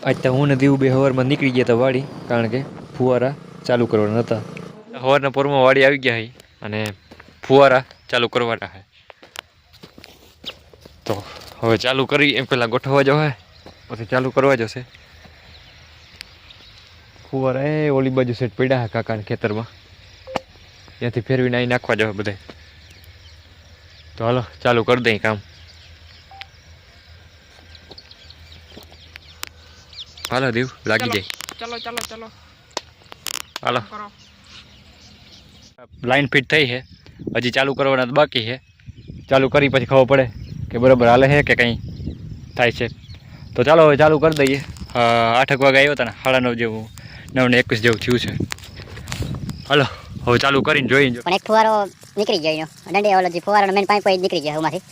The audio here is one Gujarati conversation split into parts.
તો હું ને દીવ બે હવારમાં નીકળી ગયા હતા વાડી, કારણ કે ફુવારા ચાલુ કરવાના હતા. હવારના પોરમાં વાડી આવી ગયા હઈ અને ફુવારા ચાલુ કરવાના હે. તો હવે ચાલુ કરી, એમ પહેલાં ગોઠવવા જવા પછી ચાલુ કરવા જશે. ફુવારા એ ઓલી બાજુ સેટ પડ્યા હે કાકાના ખેતરમાં. ત્યાંથી ફેરવીને અહીં નાખવા જવા બધે. તો હાલો, ચાલુ કરી દઈએ કામ. હાલો દીવ લાગી જાય ચલો ચલો ચલો હાલો કરો લાઈન ફિટ થઈ છે. હજી ચાલુ કરવાના તો બાકી છે. ચાલુ કરી પછી ખબર પડે કે બરાબર હાલે છે કે કંઈ થાય છે. તો ચાલો હવે ચાલુ કરી દઈએ. આઠ એક વાગે આવ્યો હતા ને સાડા નવ જેવું. નવ ને એકવીસ જેવું થયું છે. હાલો હવે ચાલુ કરીને જોઈ પણ એક ફુવારો નીકળી ગયો દંડી ઓલો જે ફુવારો મેન પાઇપ નીકળી ગયો એમાંથી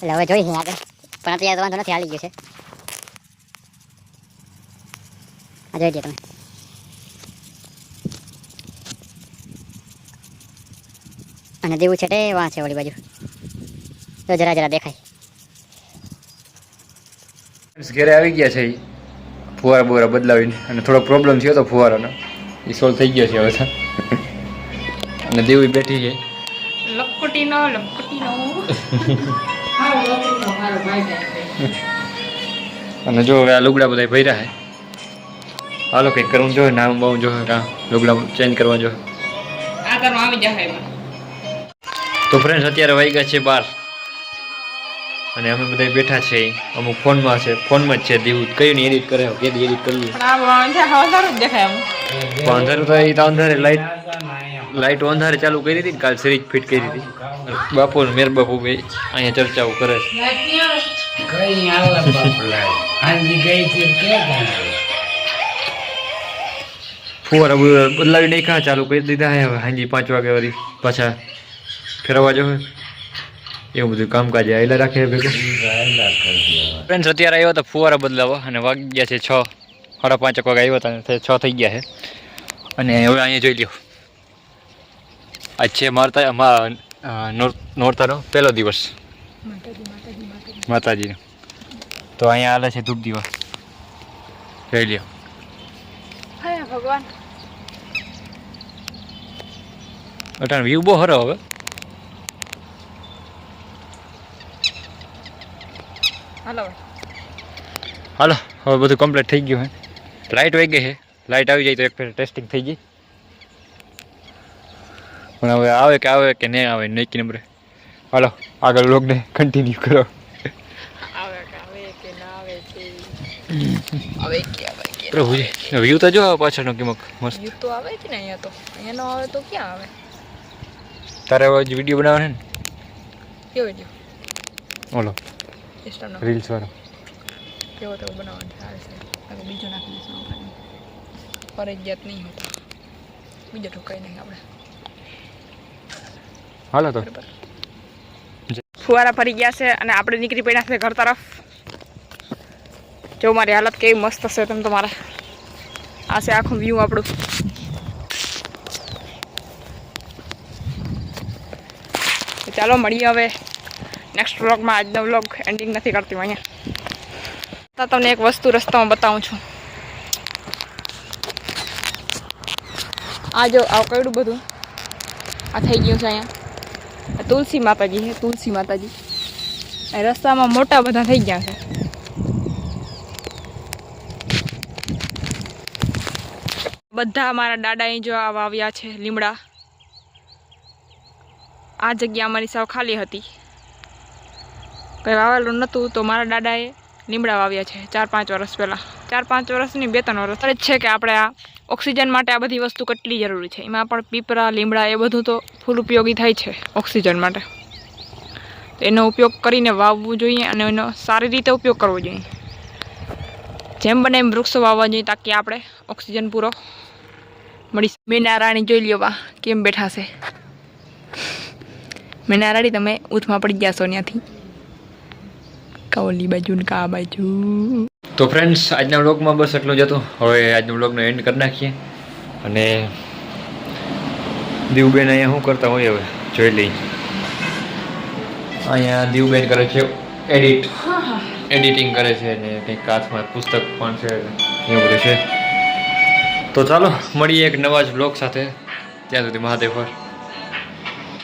એટલે હવે જોઈ છે આગળ. પણ અત્યારે તો વાંધો નથી હાલી ગયો છે. આ જોઈ લો તમે. અને દેવું છે તે વાં છે ઓલી બાજુ. તો જરા જરા દેખાય. ઘરે આવી ગયા છે ઈ. ફુવારા બુવારા બદલાવીને. અને થોડો પ્રોબ્લેમ થયો હતો ફુવારાનો. એ સોલ્વ થઈ ગયો છે હવે તો. અને દેવી બેઠી છે. લપકટીનો લપકટીનો. અને જો હવે આ લુગડા બધા ભર્યા છે. હાલો કંઈક કરવું જોઈએ નામ બહુ જોઈએ કાં લુગડા ચેન્જ કરવા જોઈએ આ તારું આવી જશે તો ફ્રેન્ડ્સ અત્યારે વાગ્યા છે બાર. અને અમે બધા બેઠા છે. અમુક ફોનમાં છે ફોનમાં જ છે દીવું. કયું નહીં એડિટ કરે કેદી એડિટ દેખાય પણ અંધારું તો એ તો અંધારે લાઈટ લાઈટ અંધારે ચાલુ કરી હતી કાલ સિરીજ ફિટ કરી હતી બાપુ ને મેર બાપુ બે અહીંયા ચર્ચાઓ કરે છે. ફુવારા બદલાવી નાખ્યા, ચાલુ કરી દીધા હે, હવે હાંજી પાંચ વાગે વળી પાછા ફેરવવા જો એવું બધું કામકાજ આવેલા રાખે ભેગું. ફ્રેન્ડ્સ અત્યારે આવ્યો હતા ફુવારા બદલાવા અને વાગી ગયા છે છ, સાડા પાંચ વાગે આવ્યો હતા છ થઈ ગયા છે અને હવે અહીંયા જોઈ લ્યો. આજ છે મારતા નોરતાનો પહેલો દિવસ. માતાજીનો. તો અહીંયા આવે છે ધૂપ દિવસ. જોઈ લ્યો. ભગવાન. અટાણ વ્યૂ બહુ હરો હવે. હાલો. હાલો હવે બધું કમ્પ્લીટ થઈ ગયું હે. લાઇટ વહી ગઈ છે લાઇટ આવી જાય તો એક ફેર ટેસ્ટિંગ થઈ ગઈ. પણ હવે આવે કે આવે કે નહીં આવે નહીં કે નંબરે. હાલો આગળ લોગને કન્ટિન્યુ કરો. આવે કે આવે કે ના આવે છે આવે કે આવે. કે પ્રભુજી વ્યૂ તો જો આવે પાછળનો કેમક મસ્ત. વ્યૂ તો આવે છે ને અહીંયા તો? અહીંયા નો આવે તો ક્યાં આવે? તારે હવે વીડિયો બનાવવાનો ને? કેવો જો ઓલો રીલ્સ વાળો. કેવો તેવો બનાવવાનો સારું છે. હવે બીજો નાખી દઈશું આપણે. ફરજિયાત નહીં હોતો બીજો ઠોકાઈ નહીં આપણે. હાલો તો. ફુવારા ફરી ગયા છે અને આપણે નીકળી પડ્યા છે ઘર તરફ. જો મારી હાલત કેવી મસ્ત હશે તમે તમારા આ છે આખું વ્યૂ આપણું. ચાલો મળીએ હવે નેક્સ્ટ વ્લોગમાં આજનો વ્લોગ એન્ડિંગ નથી કરતી અહીંયા. તમને એક વસ્તુ રસ્તામાં બતાવું છું. આ જો, આ કયું બધું. આ થઈ ગયું છે અહીંયા. તુલસી માતાજી છે, તુલસી માતાજી. રસ્તામાં મોટા બધા થઈ ગયા છે. બધા મારા દાદા અહીં આ વાવ્યા છે, લીમડા. આ જગ્યા અમારી સાવ ખાલી હતી. કંઈ વાવેલું નહોતું તો મારા દાદાએ લીમડા વાવ્યા છે, ચાર પાંચ વર્ષ પહેલાં. ચાર પાંચ વર્ષની બે ત્રણ વર્ષ. જ છે કે આપણે આ ઓક્સિજન માટે આ બધી વસ્તુ કેટલી જરૂરી છે. એમાં પણ પીપરા, લીમડા એ બધું તો ફૂલ ઉપયોગી થાય છે ઓક્સિજન માટે. એનો ઉપયોગ કરીને વાવવું જોઈએ અને એનો સારી રીતે ઉપયોગ કરવો જોઈએ. જેમ બને એમ વૃક્ષો વાવવા જોઈએ તાકી આપણે ઓક્સિજન પૂરો મળી મેનારાણી મેના જોઈ લ્યો કેમ બેઠા છે? મેનારાણી તમે ઊથમાં પડી ગયા છો ત્યાંથી. કાવલી બાજુ કા બાજુ. તો ફ્રેન્ડ્સ આજના વ્લોગમાં બસ એટલું જ હતું. હવે આજના વ્લોગનો એન્ડ કરી નાખીએ. અને દીવબેન અહીંયા શું કરતા હોય હવે? જોઈ લઈ અહીંયા દીવબેન કરે છે એડિટ એડિટિંગ કરે છે ને કંઈક હાથમાં પુસ્તક પણ છે એવું બધું છે. તો ચાલો, મળીએ એક નવા જ બ્લોગ સાથે. ત્યાં સુધી મહાદેવ પર.